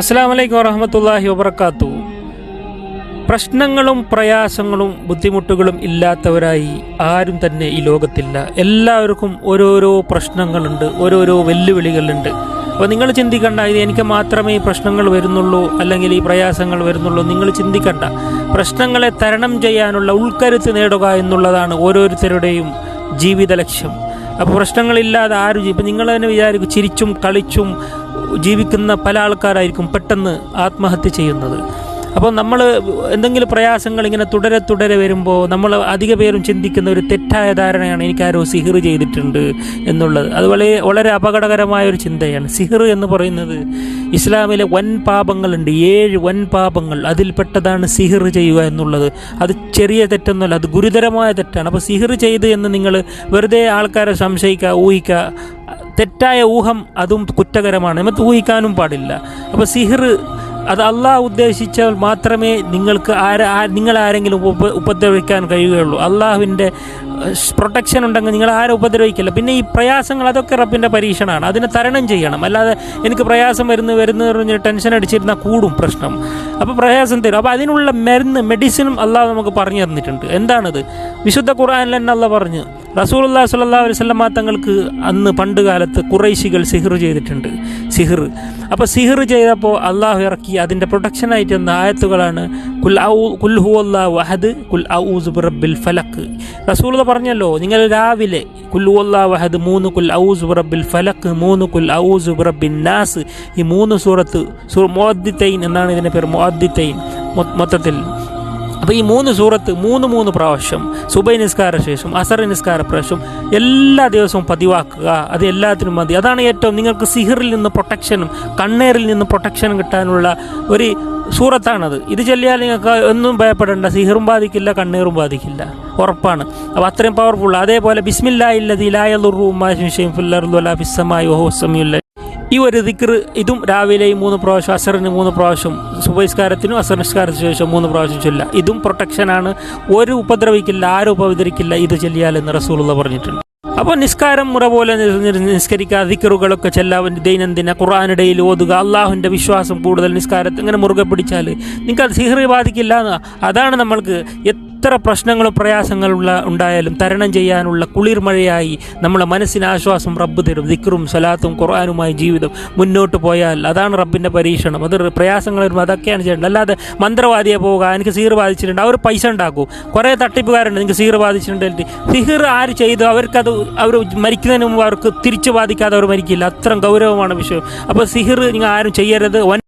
അസ്സാം വലൈക്കും വറഹമത്തല്ലാഹി വബർക്കാത്തു പ്രശ്നങ്ങളും പ്രയാസങ്ങളും ബുദ്ധിമുട്ടുകളും ഇല്ലാത്തവരായി ആരും തന്നെ ഈ ലോകത്തില്ല. എല്ലാവർക്കും ഓരോരോ പ്രശ്നങ്ങളുണ്ട് ഓരോരോ വെല്ലുവിളികളുണ്ട്. അപ്പോൾ നിങ്ങൾ ചിന്തിക്കണ്ട ഇത് എനിക്ക് മാത്രമേ ഈ പ്രശ്നങ്ങൾ വരുന്നുള്ളൂ അല്ലെങ്കിൽ ഈ പ്രയാസങ്ങൾ വരുന്നുള്ളൂ. നിങ്ങൾ ചിന്തിക്കണ്ട. പ്രശ്നങ്ങളെ തരണം ചെയ്യാനുള്ള ഉൾക്കരുത്ത് നേടുക എന്നുള്ളതാണ് ഓരോരുത്തരുടെയും ജീവിത ലക്ഷ്യം. അപ്പോൾ പ്രശ്നങ്ങളില്ലാതെ ആരും ഇപ്പം നിങ്ങൾ തന്നെ വിചാരിക്കും ചിരിച്ചും കളിച്ചും ജീവിക്കുന്ന പല ആൾക്കാരായിരിക്കും പെട്ടെന്ന് ആത്മഹത്യ ചെയ്യുന്നത്. അപ്പോൾ നമ്മൾ എന്തെങ്കിലും പ്രയാസങ്ങൾ ഇങ്ങനെ തുടരെ തുടരെ വരുമ്പോൾ നമ്മൾ അധിക പേരും ചിന്തിക്കുന്ന ഒരു തെറ്റായ ധാരണയാണ് എനിക്ക് ആരോ സിഹിർ ചെയ്തിട്ടുണ്ട് എന്നുള്ളത്. അത് വളരെ വളരെ അപകടകരമായ ഒരു ചിന്തയാണ്. സിഹിർ എന്ന് പറയുന്നത് ഇസ്ലാമിലെ വൻ പാപങ്ങളുണ്ട്. ഏഴ് വൻ പാപങ്ങൾ അതിൽ പെട്ടതാണ് സിഹിർ ചെയ്യുക എന്നുള്ളത്. അത് ചെറിയ തെറ്റൊന്നുമല്ല അത് ഗുരുതരമായ തെറ്റാണ്. അപ്പോൾ സിഹിർ ചെയ്ത് എന്ന് നിങ്ങൾ വെറുതെ ആൾക്കാരെ സംശയിക്കുക ഊഹിക്കുക തെറ്റായ ഊഹം അതും കുറ്റകരമാണ്. നമുക്ക് ഊഹിക്കാനും പാടില്ല. അപ്പോൾ സിഹിർ അത് അള്ളാഹ് ഉദ്ദേശിച്ചാൽ മാത്രമേ നിങ്ങൾക്ക് ആര നിങ്ങൾ ആരെങ്കിലും ഉപ ഉപദ്രവിക്കാൻ കഴിയുകയുള്ളൂ. അള്ളാഹുവിന്റെ പ്രൊട്ടക്ഷൻ ഉണ്ടെങ്കിൽ നിങ്ങൾ ആരും ഉപദ്രവിക്കില്ല. പിന്നെ ഈ പ്രയാസങ്ങൾ അതൊക്കെ റബ്ബിന്റെ പരീക്ഷണമാണ്. അതിനെ തരണം ചെയ്യണം. അല്ലാതെ എനിക്ക് പ്രയാസം വരുന്നു വരുന്നു പറഞ്ഞ് ടെൻഷൻ അടിച്ചിരുന്ന കൂടും പ്രശ്നം. അപ്പോൾ പ്രയാസം തരും. അപ്പോൾ അതിനുള്ള മരുന്ന് മെഡിസിനും അള്ളാഹ് നമുക്ക് പറഞ്ഞു തന്നിട്ടുണ്ട്. എന്താണത്? വിശുദ്ധ ഖുർആാനിൽ തന്നെ അള്ളാഹ് പറഞ്ഞു റസൂലുള്ളാഹി സുല്ലാ വസല്ലം തങ്ങൾക്ക് അന്ന് പണ്ട് കാലത്ത് കുറൈശികൾ സിഹിർ ചെയ്തിട്ടുണ്ട്. സിഹിർ. അപ്പോൾ സിഹിർ ചെയ്തപ്പോൾ അള്ളാഹു ഇറക്കി അതിന്റെ പ്രൊട്ടക്ഷനായിട്ട് എന്ന ആയത്തുകളാണ് കുൽ ഔ കുൽ ഹുവല്ലാഹു അഹദ് കുൽ ഔസ് ബിറബ്ബിൽ ഫലക്ക് റസൂൽ പറഞ്ഞല്ലോ നിങ്ങൾ രാവിലെ കുൽ ഹുവല്ലാഹു അഹദ് മൂന്ന് കുൽ ഔസ് ബിറബ്ബിൽ ഫലക്ക് മൂന്ന് കുൽ ഔസ് ബിറബ്ബിൻ നാസ് ഈ മൂന്ന് സൂറത്ത് സുർ മുഅദ്ദിത്തൈൻ എന്നാണ് ഇതിന്റെ പേര് മുഅദ്ദിത്തൈൻ മൊത്തത്തിൽ. അപ്പോൾ ഈ മൂന്ന് സൂറത്ത് മൂന്ന് മൂന്ന് പ്രാവശ്യം സുബൈ നിസ്കാര ശേഷം അസർ നിസ്കാര പ്രാവശ്യം എല്ലാ ദിവസവും പതിവാക്കുക അത് എല്ലാത്തിനും മതി. അതാണ് ഏറ്റവും നിങ്ങൾക്ക് സിഹിറിൽ നിന്ന് പ്രൊട്ടക്ഷനും കണ്ണേറിൽ നിന്ന് പ്രൊട്ടക്ഷനും കിട്ടാനുള്ള ഒരു സൂറത്താണത്. ഇത് ചൊല്ലിയാൽ നിങ്ങൾക്ക് ഒന്നും ഭയപ്പെടേണ്ട സിഹിറും ബാധിക്കില്ല കണ്ണീറും ബാധിക്കില്ല. ഉറപ്പാണ്. അപ്പോൾ അത്രയും പവർഫുൾ അതേപോലെ ബിസ്മില്ലായില്ലതിലായുറുമായി ഈ ഒരു ദിക്ർ ഇതും രാവിലെ മൂന്ന് പ്രാവശ്യം അസറിന് മൂന്ന് പ്രാവശ്യം സുബൈസ്കാരത്തിനും അസർ നിസ്കാരത്തിന് ശേഷം മൂന്ന് പ്രാവശ്യം ചൊല്ല ഇതും പ്രൊട്ടക്ഷനാണ്. ഒരു ഉപദ്രവിക്കില്ല ആരും ഉപദ്രവിക്കില്ല ഇത് ചൊല്ലിയാലെന്ന് റസൂലുള്ള പറഞ്ഞിട്ടുണ്ട്. അപ്പോൾ നിസ്കാരം മുറ പോലെ നിസ്കരിക്കുക ദിക്കറുകളൊക്കെ ചെല്ലാൻ ദൈനംദിന ഖുറാനിടയിൽ ഓതുക അള്ളാഹുവിന്റെ വിശ്വാസം കൂടുതൽ നിസ്കാരത്തിൽ ഇങ്ങനെ മുറുകെ പിടിച്ചാൽ നിങ്ങൾക്ക് അത് സിഹറി ബാധിക്കില്ല അതാണ് നമ്മൾക്ക് എത്ര പ്രശ്നങ്ങളും പ്രയാസങ്ങളുള്ള ഉണ്ടായാലും തരണം ചെയ്യാനുള്ള കുളിർമഴയായി നമ്മളെ മനസ്സിന് ആശ്വാസം റബ്ബ് തരും. ദിക്റും സലാത്തും ഖുർആാനുമായി ജീവിതം മുന്നോട്ട് പോയാൽ അതാണ് റബ്ബിന്റെ പരീക്ഷണം. അത് പ്രയാസങ്ങൾ വരുമ്പോൾ അതൊക്കെയാണ് ചെയ്യേണ്ടത്. അല്ലാതെ മന്ത്രവാദിയെ പോവുക എനിക്ക് സീർ ബാധിച്ചിട്ടുണ്ട് അവർ പൈസ ഉണ്ടാക്കും. കുറേ തട്ടിപ്പുകാരുണ്ട് നിങ്ങൾക്ക് സീർ ബാധിച്ചിട്ടുണ്ട് സിഹിർ ആര് ചെയ്തു? അവർക്കത് അവർ മരിക്കുന്നതിന് മുമ്പ് അവർക്ക് തിരിച്ചു ബാധിക്കാതെ അവർ മരിക്കില്ല. അത്രയും ഗൗരവമാണ് വിഷയം. അപ്പോൾ സിഹിർ നിങ്ങൾ ആരും ചെയ്യരുത്. വൻ